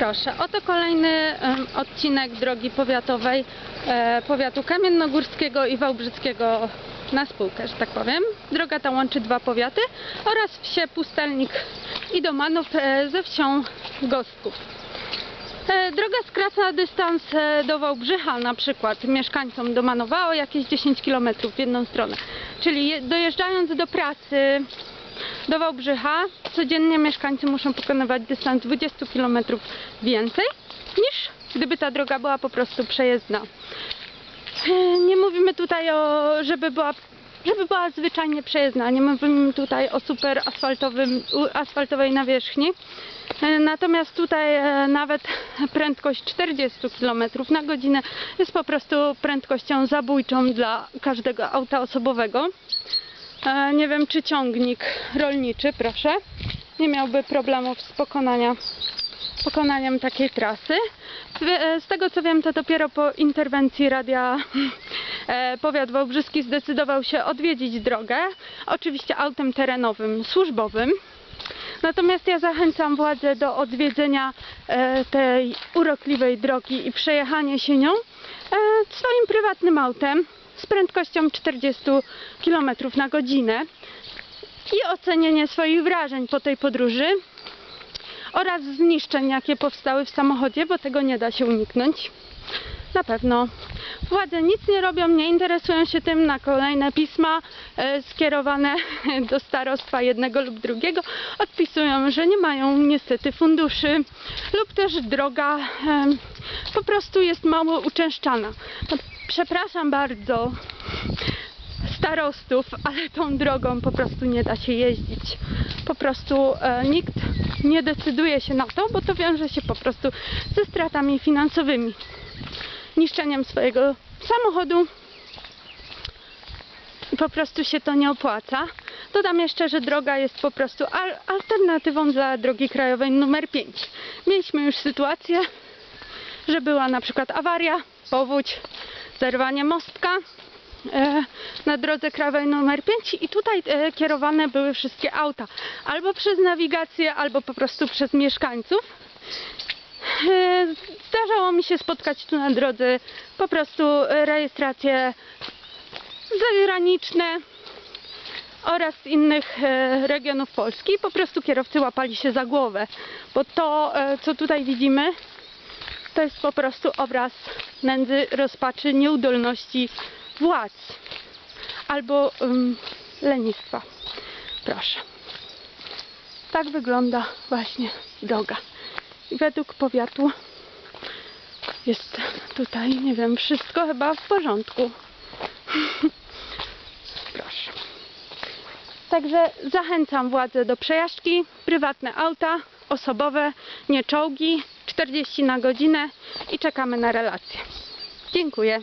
Proszę, oto kolejny odcinek drogi powiatowej e, powiatu kamiennogórskiego i wałbrzyckiego na spółkę, że tak powiem. Droga ta łączy dwa powiaty oraz wsie Pustelnik i Domanów e, ze wsią Gostków. E, Droga skraca dystans do Wałbrzycha na przykład mieszkańcom Domanowa o jakieś 10 km w jedną stronę. Czyli je- dojeżdżając do pracy do Wałbrzycha codziennie mieszkańcy muszą pokonywać dystans 20 km więcej niż gdyby ta droga była po prostu przejezdna. E, Nie mówimy tutaj o, żeby była, żeby była zwyczajnie przejezdna, nie mówimy tutaj o super asfaltowym, asfaltowej nawierzchni. E, Natomiast tutaj e, nawet prędkość 40 km na godzinę jest po prostu prędkością zabójczą dla każdego auta osobowego. E, Nie wiem, czy ciągnik rolniczy, proszę, nie miałby problemów z pokonania, pokonaniem takiej trasy. E, Z tego co wiem, to dopiero po interwencji radia e, powiat wałbrzyski zdecydował się odwiedzić drogę, oczywiście autem terenowym, służbowym. Natomiast ja zachęcam władze do odwiedzenia tej urokliwej drogi i przejechania się nią swoim prywatnym autem z prędkością 40 km na godzinę i ocenienie swoich wrażeń po tej podróży oraz zniszczeń, jakie powstały w samochodzie, bo tego nie da się uniknąć. Na pewno. Władze nic nie robią, nie interesują się tym na kolejne pisma e, skierowane do starostwa jednego lub drugiego. Odpisują, że nie mają niestety funduszy lub też droga e, po prostu jest mało uczęszczana. Przepraszam bardzo starostów, ale tą drogą po prostu nie da się jeździć. Po prostu e, nikt nie decyduje się na to, bo to wiąże się po prostu ze stratami finansowymi niszczeniem swojego samochodu po prostu się to nie opłaca. Dodam jeszcze, że droga jest po prostu al- alternatywą dla drogi krajowej numer 5. Mieliśmy już sytuację, że była na przykład awaria, powódź, zerwanie mostka e, na drodze krajowej numer 5 i tutaj e, kierowane były wszystkie auta albo przez nawigację, albo po prostu przez mieszkańców. E, Zdarzało mi się spotkać tu na drodze po prostu rejestracje zagraniczne oraz innych regionów Polski. Po prostu kierowcy łapali się za głowę, bo to, co tutaj widzimy, to jest po prostu obraz nędzy, rozpaczy, nieudolności władz albo um, lenistwa. Proszę. Tak wygląda właśnie droga. Według powiatu jest tutaj, nie wiem, wszystko chyba w porządku. Proszę. Także zachęcam władze do przejażdżki, prywatne auta, osobowe, nie czołgi, 40 na godzinę i czekamy na relacje. Dziękuję.